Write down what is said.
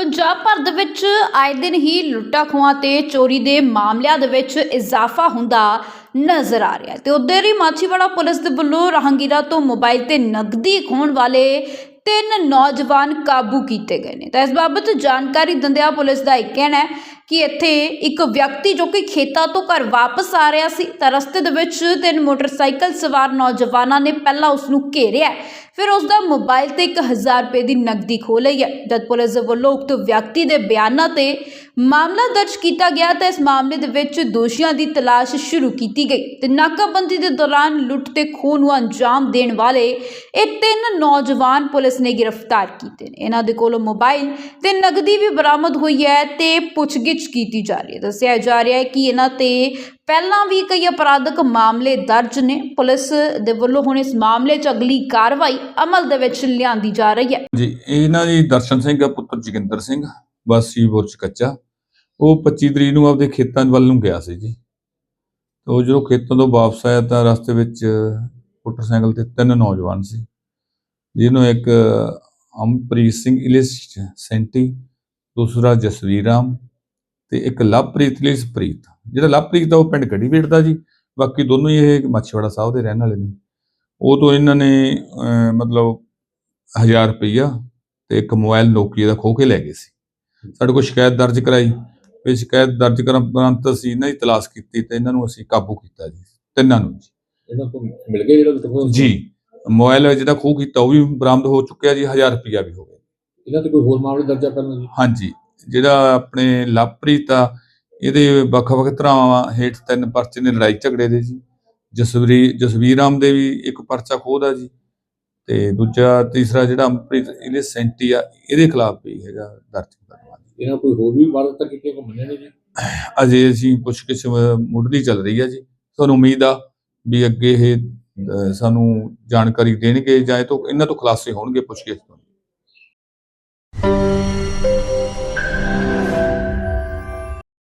ਪੰਜਾਬ ਭਰ ਦੇ ਵਿੱਚ ਆਏ ਦਿਨ ਹੀ ਲੁੱਟਾਂ ਖੋਹਾਂ ਤੇ ਚੋਰੀ ਦੇ ਮਾਮਲਿਆਂ ਦੇ ਵਿੱਚ ਇਜ਼ਾਫਾ ਹੁੰਦਾ ਨਜ਼ਰ ਆ ਰਿਹਾ ਹੈ। ਤੇ ਉਧਰ ਹੀ ਮਾਛੀਵਾੜਾ ਪੁਲਿਸ ਦੇ ਵੱਲੋਂ ਰਾਹਗੀਰਾਂ ਤੋਂ ਮੋਬਾਈਲ ਤੇ ਨਗਦੀ ਖੋਹਣ ਵਾਲੇ ਤਿੰਨ ਨੌਜਵਾਨ ਕਾਬੂ ਕੀਤੇ ਗਏ ਨੇ। ਤਾਂ ਇਸ ਬਾਬਤ ਜਾਣਕਾਰੀ ਦਿੰਦਿਆਂ ਪੁਲਿਸ ਦਾ ਇਹ ਕਹਿਣਾ ਹੈ ਕਿ ਇੱਥੇ ਇੱਕ ਵਿਅਕਤੀ ਜੋ ਕਿ ਖੇਤਾਂ ਤੋਂ ਘਰ ਵਾਪਸ ਆ ਰਿਹਾ ਸੀ, ਤਾਂ ਰਸਤੇ ਦੇ ਵਿੱਚ ਤਿੰਨ ਮੋਟਰਸਾਈਕਲ ਸਵਾਰ ਨੌਜਵਾਨਾਂ ਨੇ ਪਹਿਲਾਂ ਉਸ ਨੂੰ ਘੇਰਿਆ ਫਿਰ ਉਸ ਦਾ ਮੋਬਾਈਲ ਤੇ 1000 ਰੁਪਏ ਦੀ ਨਕਦੀ ਖੋਹ ਲਈ ਹੈ। ਜਦ ਪੁਲਿਸ ਦੇ ਵੱਲੋਂ ਉਕਤ ਵਿਅਕਤੀ ਦੇ ਬਿਆਨਾਂ ਤੇ ਮਾਮਲਾ ਦਰਜ ਕੀਤਾ ਗਿਆ, ਤਾਂ ਇਸ ਮਾਮਲੇ ਦੇ ਵਿੱਚ ਦੋਸ਼ੀਆਂ ਦੀ ਤਲਾਸ਼ ਸ਼ੁਰੂ ਕੀਤੀ ਗਈ ਤੇ ਨਾਕਾਬੰਦੀ ਦੇ ਦੌਰਾਨ ਲੁੱਟ ਤੇ ਖੋਹ ਨੂੰ ਅੰਜਾਮ ਦੇਣ ਵਾਲੇ ਇਹ ਤਿੰਨ ਨੌਜਵਾਨ ਪੁਲਿਸ ਨੇ ਗ੍ਰਿਫਤਾਰ ਕੀਤੇ ਨੇ। ਇਹਨਾਂ ਦੇ ਕੋਲੋਂ ਮੋਬਾਈਲ ਤੇ ਨਕਦੀ ਵੀ ਬਰਾਮਦ ਹੋਈ ਹੈ ਤੇ ਪੁੱਛਗਿੱਛ ਕੀਤੀ ਜਾ ਰਹੀ ਹੈ। ਦੱਸਿਆ ਜਾ ਰਿਹਾ ਹੈ ਕਿ ਇਹਨਾਂ ਤੇ ਪਹਿਲਾਂ ਵੀ ਕਈ ਅਪਰਾਧਕ ਮਾਮਲੇ ਦਰਜ ਨੇ। ਪੁਲਿਸ ਦੇ ਵੱਲੋਂ ਹੁਣ ਇਸ ਮਾਮਲੇ 'ਚ ਅਗਲੀ ਕਾਰਵਾਈ ਅਮਲ ਦੇ ਵਿੱਚ ਲਿਆਂਦੀ ਜਾ ਰਹੀ ਹੈ। ਜੀ, ਇਹਨਾਂ ਜੀ ਦਰਸ਼ਨ ਸਿੰਘ ਆ ਪੁੱਤਰ ਜੋਗਿੰਦਰ ਸਿੰਘ, ਵਾਸੀ ਬੁਰਜ ਕੱਚਾ। ਉਹ 25 ਤਰੀਕ ਨੂੰ ਆਪਦੇ ਖੇਤਾਂ ਵੱਲ ਨੂੰ ਗਿਆ ਸੀ ਜੀ। ਤੇ ਉਹ ਜਦੋਂ ਖੇਤਾਂ ਤੋਂ ਵਾਪਸ ਆਇਆ ਤਾਂ ਰਸਤੇ ਵਿੱਚ ਮੋਟਰਸਾਈਕਲ ਤੇ ਤਿੰਨ ਨੌਜਵਾਨ ਸੀ। ਜਿਹਨੂੰ ਇੱਕ ਅਮਪ੍ਰੀਤ ਸਿੰਘ ਇਲਿਸ, ਸੈਂਟੀ, ਦੂਸਰਾ ਜਸਵੀਰ ਰਾਮ ਤੇ ਇੱਕ ਲਵਪ੍ਰੀਤ ਇਲਿਸ ਪ੍ਰੀਤ ਜਿਹੜਾ ਲਵਪ੍ਰੀਤ ਦਾ ਉਹ ਪਿੰਡ ਗੜੀਵੇੜ ਦਾ ਜੀ। ਬਾਕੀ ਦੋਨੋਂ ਹੀ ਇਹ ਮੱਛੀਵਾੜਾ ਸਾਹਿਬ ਦੇ ਰਹਿਣ ਵਾਲੇ ਨੇ। ਉਹ ਤੋਂ ਇਹਨਾਂ ਨੇ ਮਤਲਬ 1000 ਰੁਪਈਆ ਤੇ ਇੱਕ ਮੋਬਾਈਲ ਨੋਕੀਆ ਦਾ ਖੋਹ ਕੇ ਲੈ ਗਏ ਸੀ। ਸਾਡੇ ਕੋਲ ਸ਼ਿਕਾਇਤ ਦਰਜ ਕਰਾਈ। ਫਿਰ ਸ਼ਿਕਾਇਤ ਦਰਜ ਕਰਨ ਉਪਰੰਤ ਅਸੀਂ ਇਹਨਾਂ ਦੀ ਤਲਾਸ਼ ਕੀਤੀ ਤੇ ਇਹਨਾਂ ਨੂੰ ਅਸੀਂ ਕਾਬੂ ਕੀਤਾ ਜੀ ਤਿੰਨਾਂ ਨੂੰ ਜੀ। ਇਹਨਾਂ ਤੋਂ ਮਿਲ ਗਿਆ ਜਿਹੜਾ ਜੀ। ਮੋਬਾਈਲ ਜਿਹੜਾ ਖੋਹ ਕੀਤਾ ਉਹ ਵੀ ਬਰਾਮਦ ਹੋ ਚੁੱਕਿਆ ਜੀ 1000 ਰੁਪਈਆ ਵੀ ਹੋ ਗਿਆ। ਇਹਨਾਂ ਤੇ ਕੋਈ ਹੋਰ ਮਾਮਲੇ ਦਰਜ ਜੀ? ਹਾਂਜੀ। ਜਿਹੜਾ ਆਪਣੇ ਲਵਪ੍ਰੀਤ ਆ ਇਹਦੇ ਵੱਖ-ਵੱਖ ਤਰ੍ਹਾਂ ਹੇਠ ਤਿੰਨ ਪਰਚੇ ਨੇ ਲੜਾਈ ਝਗੜੇ ਦੇ ਜੀ। ਜਸਵੀਰ ਜਸਵੀਰ ਰਾਮ ਦੇ ਵੀ ਇੱਕ ਪਰਚਾ ਖੋਹਦਾ ਜੀ ਤੇ ਦੂਜਾ ਤੀਸਰਾ ਜਿਹੜਾ ਅੰਮ੍ਰਿਤ ਇਹਦੇ ਸੈਂਟੀ ਆ ਇਹਦੇ ਖਿਲਾਫ ਵੀ ਹੈਗਾ ਦਰਜ ਕਰਵਾ ਜੀ ਇਹਨਾਂ ਕੋਈ ਹੋਰ ਵੀ ਵਾਰਦਾਤਾਂ ਕੀਤੀਆਂ ਕੋ ਮੰਨੇ ਨੇ ਜੀ? ਅਜੇ ਅਸੀਂ ਪੁੱਛਗਿੱਛ ਅਹ, ਮੁੱਢਲੀ ਚੱਲ ਰਹੀ ਹੈ ਜੀ। ਸਾਨੂੰ ਉਮੀਦ ਆ ਵੀ ਅੱਗੇ ਇਹ ਸਾਨੂੰ ਜਾਣਕਾਰੀ ਦੇਣਗੇ ਜਾਂ ਇਹ ਤੋਂ ਇਹਨਾਂ ਤੋਂ ਖੁਲਾਸੇ ਹੋਣਗੇ ਪੁੱਛਗਿੱਛ ਤੋਂ।